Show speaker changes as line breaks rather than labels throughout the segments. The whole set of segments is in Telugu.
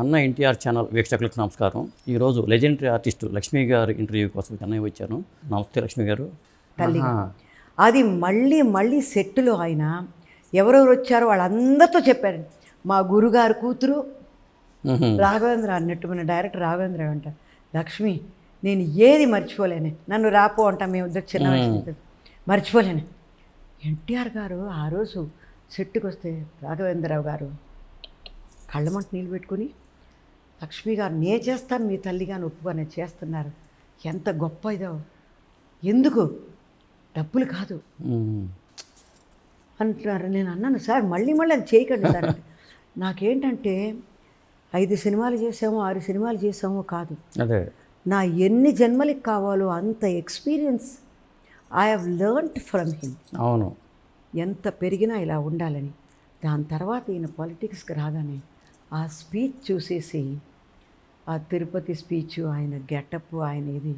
అన్న ఎన్టీఆర్ ఛానల్ వీక్షకులకు నమస్కారం. ఈరోజు లెజెండరీ ఆర్టిస్టు లక్ష్మి గారి ఇంటర్వ్యూ కోసం చెన్నై వచ్చాను. నమస్తే లక్ష్మి గారు.
తల్లి. అది మళ్ళీ మళ్ళీ సెట్టులో ఆయన ఎవరెవరు వచ్చారో వాళ్ళందరితో చెప్పారు. మా గురుగారు కూతురు. రాఘవేంద్ర అన్నట్టు మన డైరెక్టర్ రాఘవేంద్ర అంట. లక్ష్మి నేను ఏది మర్చిపోలేను. నన్ను రాపో అంట మేము ఇద్దరు చిన్న వయసు మర్చిపోలేను. ఎన్టీఆర్ గారు ఆ రోజు సెట్టుకు వస్తే రాఘవేంద్రరావు గారు కళ్ళమంట నీళ్ళు పెట్టుకుని లక్ష్మి గారు నే చేస్తాను మీ తల్లిగా ఒప్పుకొని చేస్తున్నారు. ఎంత గొప్ప ఇదో. ఎందుకు? డబ్బులు కాదు. అంటున్నారు. నేను అన్నాను సార్ మళ్ళీ మళ్ళీ అది చేయకండి సార్. నాకేంటంటే ఐదు సినిమాలు చేసామో ఆరు సినిమాలు చేసామో కాదు.
అదే.
నా ఎన్ని జన్మలకి కావాలో అంత experience I have learned from him.
అవును.
ఎంత పెరిగినా ఇలా ఉండాలని. దాని తర్వాత ఈయన పాలిటిక్స్కి రాగానే ఆ స్పీచ్ చూసేసి ఆ తిరుపతి స్పీచ్ ఆయన గెటప్ ఆయన ఇది.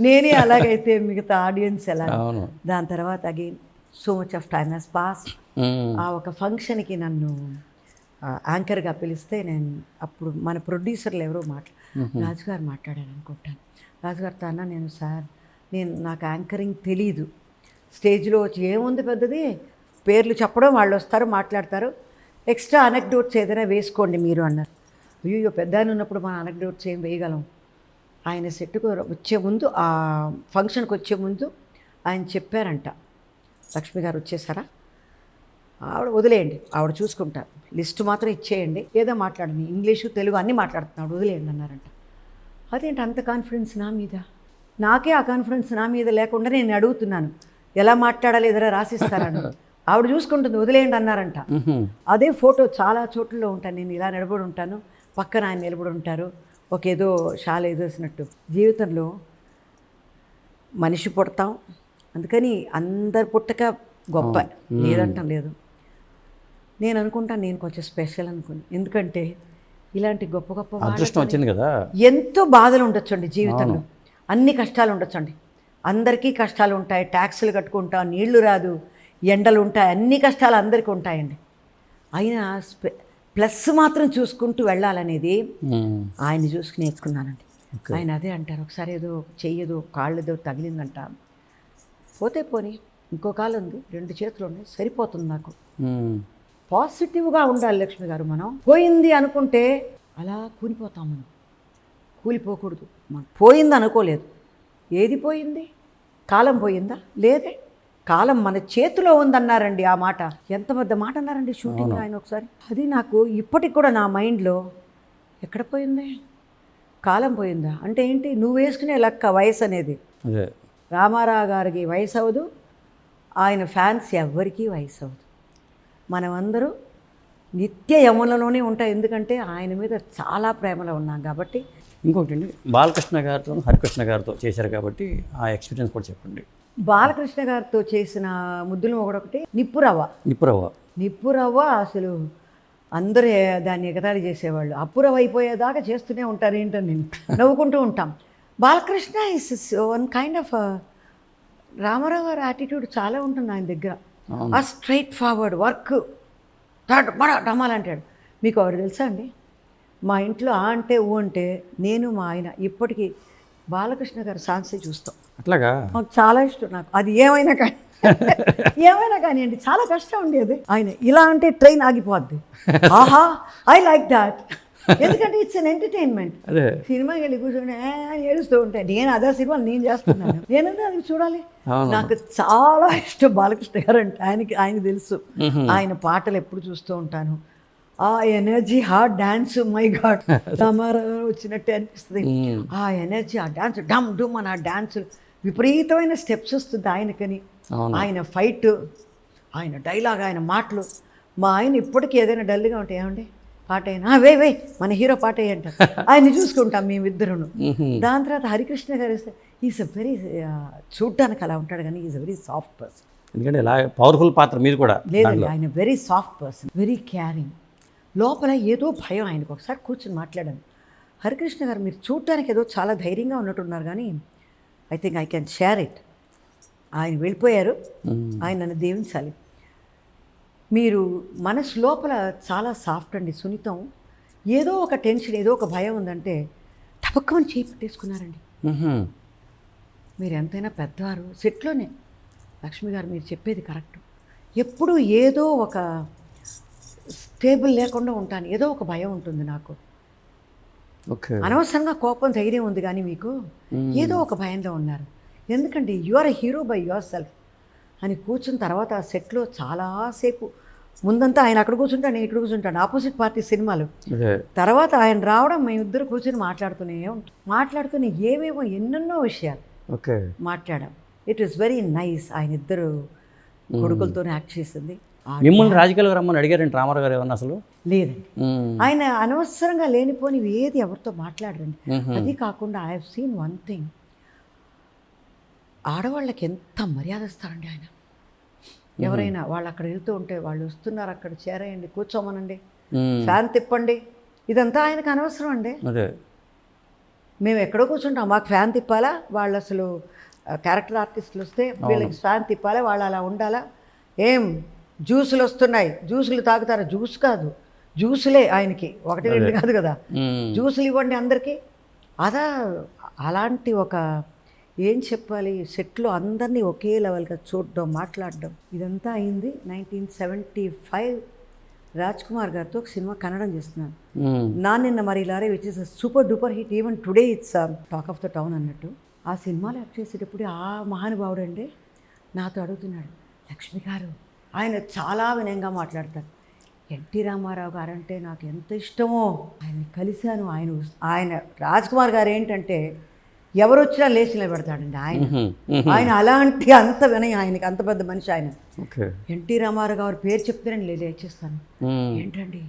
నేనే అలాగైతే మిగతా ఆడియన్స్ ఎలా? దాని తర్వాత again so much of time he's pass. ఆ ఒక ఫంక్షన్కి నన్ను యాంకర్గా పిలిస్తే నేను అప్పుడు మన ప్రొడ్యూసర్లు ఎవరో మాట్లా రాజుగారు మాట్లాడారు అనుకుంటాను రాజుగారితో అన్న నేను సార్ నేను నాకు యాంకరింగ్ తెలీదు. స్టేజ్లో వచ్చి ఏముంది పెద్దది? పేర్లు చెప్పడం వాళ్ళు వస్తారు మాట్లాడతారు. ఎక్స్ట్రా అనెక్డోట్స్ ఏదైనా వేసుకోండి మీరు అన్నారు. అయ్యో పెద్ద ఆయన ఉన్నప్పుడు మన అనెక్డోట్స్ ఏం వేయగలం? ఆయన సెట్కు వచ్చే ముందు ఆ ఫంక్షన్కి వచ్చే ముందు ఆయన చెప్పారంట. లక్ష్మి గారు వచ్చేసారా? ఆవిడ వదిలేయండి ఆవిడ చూసుకుంటారు. లిస్ట్ మాత్రం ఇచ్చేయండి. ఏదో మాట్లాడండి. ఇంగ్లీషు తెలుగు అన్నీ మాట్లాడుతున్నాడు వదిలేయండి అన్నారంట. అదేంటి అంత కాన్ఫిడెన్స్ నా మీద? నాకే ఆ కాన్ఫిడెన్స్ నా మీద లేకుండా నేను అడుగుతున్నాను. ఎలా మాట్లాడాలి ఎదురా రాసిస్తారని ఆవిడ చూసుకుంటుంది వదిలేయండి అన్నారంట. అదే ఫోటో చాలా చోట్లలో ఉంటాను నేను ఇలా నిలబడి ఉంటాను. పక్కన ఆయన నిలబడి ఉంటారు. ఒక ఏదో షాల్ వేసేసినట్టు జీవితంలో మనిషి పుడతాం. అందుకని అందరు పుట్టక గొప్ప. లేదంటాం లేదు. నేను అనుకుంటాను నేను కొంచెం స్పెషల్ అనుకుని. ఎందుకంటే ఇలాంటి గొప్ప గొప్ప
అదృష్టం వచ్చింది కదా.
ఎంతో బాధలు ఉండొచ్చండి జీవితంలో. అన్ని కష్టాలు ఉండొచ్చండి. అందరికీ కష్టాలు ఉంటాయి. ట్యాక్సులు కట్టుకుంటాం నీళ్ళు రాదు. ఎండలు ఉంటాయి అన్ని కష్టాలు అందరికీ ఉంటాయండి. అయినా ప్లస్ మాత్రం చూసుకుంటూ వెళ్ళాలనేది
మ్మ్.
ఆయన్ని చూసుకుని నేర్చుకున్నానండి. ఆయన అదే అంటారు ఒకసారి ఏదో చెయ్యదో కాళ్ళేదో తగిలిందంట. పోతే పోని ఇంకో కాలు ఉంది రెండు చేతులు ఉన్నాయి సరిపోతుంది నాకు. పాజిటివ్గా ఉండాలి లక్ష్మి గారు మనం. పోయింది అనుకుంటే అలా కూలిపోతాం మనం. కూలిపోకూడదు. మనం పోయింది అనుకోలేదు. ఏది పోయింది? కాలం పోయిందా? లేదే. కాలం మన చేతిలో ఉందన్నారండి ఆ మాట. ఎంత పెద్ద మాట అన్నారండి షూటింగ్ ఆయన ఒకసారి? అది నాకు ఇప్పటికి కూడా నా మైండ్లో ఎక్కడ పోయింది? కాలం పోయిందా? అంటే ఏంటి? నువ్వు వేసుకునే లెక్క వయసు అనేది. రామారావు గారికి వయసు అవ్వదు. ఆయన ఫ్యాన్స్ ఎవ్వరికీ వయసు అవ్వదు. మనమందరూ నిత్య యమునలోనే ఉంటాయి ఎందుకంటే ఆయన మీద చాలా ప్రేమలో ఉన్నాం కాబట్టి.
ఇంకొకటి అండి బాలకృష్ణ గారితో హరికృష్ణ గారితో చేశారు కాబట్టి ఆ ఎక్స్పీరియన్స్ కూడా చెప్పండి.
బాలకృష్ణ గారితో చేసిన ముద్దులు ఒకటి నిప్పురవ్వ
నిప్పురవ్వ
నిప్పురవ్వ అసలు అందరూ దాన్ని ఎగతాళి చేసేవాళ్ళు. అప్పురవ్వ అయిపోయేదాకా చేస్తూనే ఉంటారు ఏంటని నేను నవ్వుకుంటూ ఉంటాం. Balakrishna is one kind of Ramarao గారి యాటిట్యూడ్ చాలా ఉంటుంది ఆయన దగ్గర. ఆ స్ట్రైట్ ఫార్వర్డ్ వర్క్ డమాల్ అంటాడు మీకు ఎవరు తెలుసా అండి? మా ఇంట్లో ఆ అంటే ఊ అంటే నేను మా ఆయన ఇప్పటికీ బాలకృష్ణ గారి సాంగ్సే చూస్తాం.
అట్లాగా?
మాకు చాలా ఇష్టం నాకు. అది ఏమైనా కానీ. ఏమైనా కానివ్వండి చాలా కష్టం ఉండేది. ఆయన ఇలా అంటే ట్రైన్ ఆగిపోద్ది. ఆహా ఐ లైక్ దాట్ ఎందుకంటే ఇట్స్ అన్ ఎంటర్టైన్మెంట్ సినిమాకి వెళ్ళి కూర్చొని ఏడుస్తూ ఉంటాయి. నేను అదే సినిమాలు నేను చేస్తున్నాను. నేనంటే అది చూడాలి. నాకు చాలా ఇష్టం బాలకృష్ణ గారు అంటే ఆయనకి ఆయనకి తెలుసు. ఆయన పాటలు ఎప్పుడు చూస్తూ ఉంటాను. ఆ ఎనర్జీ ఆ డాన్స్ మై గాడ్. రామారావు వచ్చినట్టే అనిపిస్తుంది. ఆ ఎనర్జీ ఆ డాన్స్ డమ్ డమ్ అని ఆ డాన్స్ విపరీతమైన స్టెప్స్ వస్తుంది ఆయనకని. ఆయన ఫైట్ ఆయన డైలాగ్ ఆయన మాటలు. మా ఆయన ఇప్పటికీ ఏదైనా డల్గా ఉంటే ఏమండి? పాట అయినా "ఆ, వే వే మన హీరో పాట అంట. ఆయన్ని చూసుకుంటాం మేమిద్దరును. దాని తర్వాత హరికృష్ణ గారు వస్తే ఈజ్ అ వెరీ చూడ్డానికి అలా ఉంటాడు కానీ is a very soft person
ఎందుకంటే ఇలా పవర్ఫుల్ పాత్ర మీది కూడా
లేదండి ఆయన very soft person very caring లోపల ఏదో భయం ఆయనకు. ఒకసారి కూర్చొని మాట్లాడాను. హరికృష్ణ గారు మీరు చూడటానికి ఏదో చాలా ధైర్యంగా ఉన్నట్టున్నారు కానీ I think I can share it ఆయన వెళ్ళిపోయారు. ఆయన నన్ను దీవించాలి. మీరు మనసు లోపల చాలా సాఫ్ట్ అండి సున్నితం. ఏదో ఒక టెన్షన్ ఏదో ఒక భయం ఉందంటే టపక్కమని చేయి పెట్టేసుకున్నారండి. మీరు ఎంతైనా పెద్దవారు. సెట్లోనే. లక్ష్మి గారు మీరు చెప్పేది కరెక్ట్. ఎప్పుడూ ఏదో ఒక స్టేబుల్ లేకుండా ఉంటాను. ఏదో ఒక భయం ఉంటుంది నాకు. అనవసరంగా కోపం ధైర్యం ఉంది కానీ మీకు ఏదో ఒక భయంలో ఉన్నారు. ఎందుకంటే you are a hero by yourself అని కూర్చున్న తర్వాత ఆ సెట్లో చాలాసేపు ముందంతా ఆయన అక్కడ కూర్చుంటాను నేను ఇక్కడ కూర్చుంటాను ఆపోజిట్ పార్టీ సినిమాలు. తర్వాత ఆయన రావడం మేమిద్దరు కూర్చొని మాట్లాడుతూనే ఉంటాం మాట్లాడుతూనే ఏవేవో ఎన్నెన్నో విషయాలు మాట్లాడాం. ఇట్ ఈస్ వెరీ నైస్ ఆయన ఇద్దరు కొడుకులతోనే యాక్ట్ చేసింది.
మిమ్మల్ని రాజకీయాలకు రమ్మని అడిగారండి రామారావు గారు ఏమన్నా అసలు?
లేదండి. ఆయన అనవసరంగా లేనిపోనివి ఏది ఎవరితో మాట్లాడరండి. అది కాకుండా I have seen one thing ఆడవాళ్ళకి ఎంత మర్యాద ఇస్తారండి ఆయన? ఎవరైనా వాళ్ళు అక్కడ వెళ్తూ ఉంటే వాళ్ళు వస్తున్నారు అక్కడ చేరేయండి కూర్చోమనండి. ఫ్యాన్ తిప్పండి. ఇదంతా ఆయనకు అనవసరం అండి. మేము ఎక్కడో కూర్చుంటాం. మాకు ఫ్యాన్ తిప్పాలా? వాళ్ళు అసలు క్యారెక్టర్ ఆర్టిస్టులు వస్తే వీళ్ళకి ఫ్యాన్ తిప్పాలా? వాళ్ళు అలా ఉండాలా? ఏం? జ్యూసులు వస్తున్నాయి. జ్యూసులు తాగుతారా? జ్యూస్ కాదు. జ్యూసులే ఆయనకి. ఒకటి రెండు కాదు కదా. జ్యూసులు ఇవ్వండి అందరికీ. అదా అలాంటి ఒక ఏం చెప్పాలి? సెట్లో అందరినీ ఒకే లెవెల్గా చూడడం మాట్లాడడం. ఇదంతా అయింది nineteen seventy five. Raj Kumar గారితో ఒక సినిమా కన్నడం చేస్తున్నాను. నా నిన్న మరి లారే which is super duper hit even today it's talk of the town అన్నట్టు. ఆ సినిమాలో యాక్ట్ చేసేటప్పుడు ఆ మహానుభావుడు అండి నాతో అడుగుతున్నాడు లక్ష్మి గారు ఆయన చాలా వినయంగా మాట్లాడతారు. ఎన్టీ రామారావు గారు అంటే నాకు ఎంత ఇష్టమో ఆయన కలిశాను. ఆయన ఆయన రాజ్ కుమార్ గారు ఏంటంటే ఎవరు వచ్చినా లేచి నిలబెడతాడండి ఆయన. ఆయన అలాంటి అంత వినయం ఆయనకి అంత పెద్ద మనిషి ఆయన. ఎన్టీ రామారావు గారు పేరు చెప్తేనే లే- లేచేస్తాను. ఏంటండి?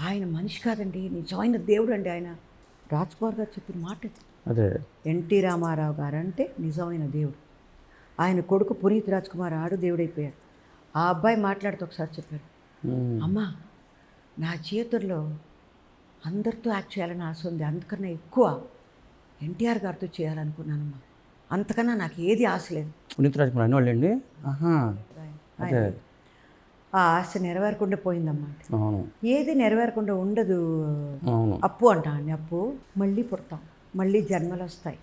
ఆయన మనిషి కాదండి నిజమైన దేవుడు అండి ఆయన. రాజ్ కుమార్ గారు చెప్పిన మాట.
అదే.
ఎన్టీ రామారావు గారు అంటే నిజమైన దేవుడు. ఆయన కొడుకు పునీత్ రాజ్ కుమార్ ఆడు దేవుడైపోయాడు ఆ అబ్బాయి మాట్లాడుతూ ఒకసారి చెప్పారు
మ్మ్.
అమ్మా నా జీవితంలో అందరితో యాక్ట్ చేయాలని ఆశ ఉంది. అంతకన్నా ఎక్కువ ఎన్టీఆర్ గారితో చేయాలనుకున్నానమ్మా. అంతకన్నా నాకు ఏది ఆశ లేదు.
పునీత్ రాజ్ కుమార్
ఆ ఆశ నెరవేరకుండా పోయిందమ్మా. ఏది నెరవేరకుండా ఉండదు. అప్పు అంటాం అండి అప్పు. మళ్ళీ పుడతాం. మళ్ళీ జన్మలు వస్తాయి.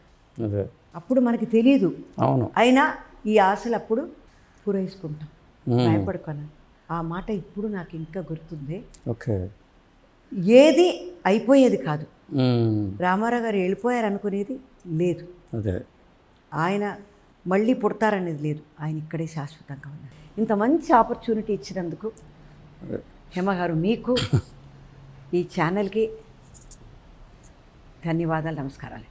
అప్పుడు మనకి తెలియదు
అవును.
అయినా ఈ ఆశలు అప్పుడు పూరేసుకుంటాం. భయపడుకోను. ఆ మాట ఇప్పుడు నాకు ఇంకా గుర్తుంది.
ఓకే.
ఏది అయిపోయేది కాదు. రామారావు గారు వెళ్ళిపోయారు అనుకునేది లేదు.
అదే.
ఆయన మళ్ళీ పుడతారనేది లేదు. ఆయన ఇక్కడే శాశ్వతంగా ఉన్నారు. ఇంత మంచి ఆపర్చునిటీ ఇచ్చినందుకు
అదే.
హేమ గారు మీకు ఈ ఛానల్కి ధన్యవాదాలు నమస్కారాలు.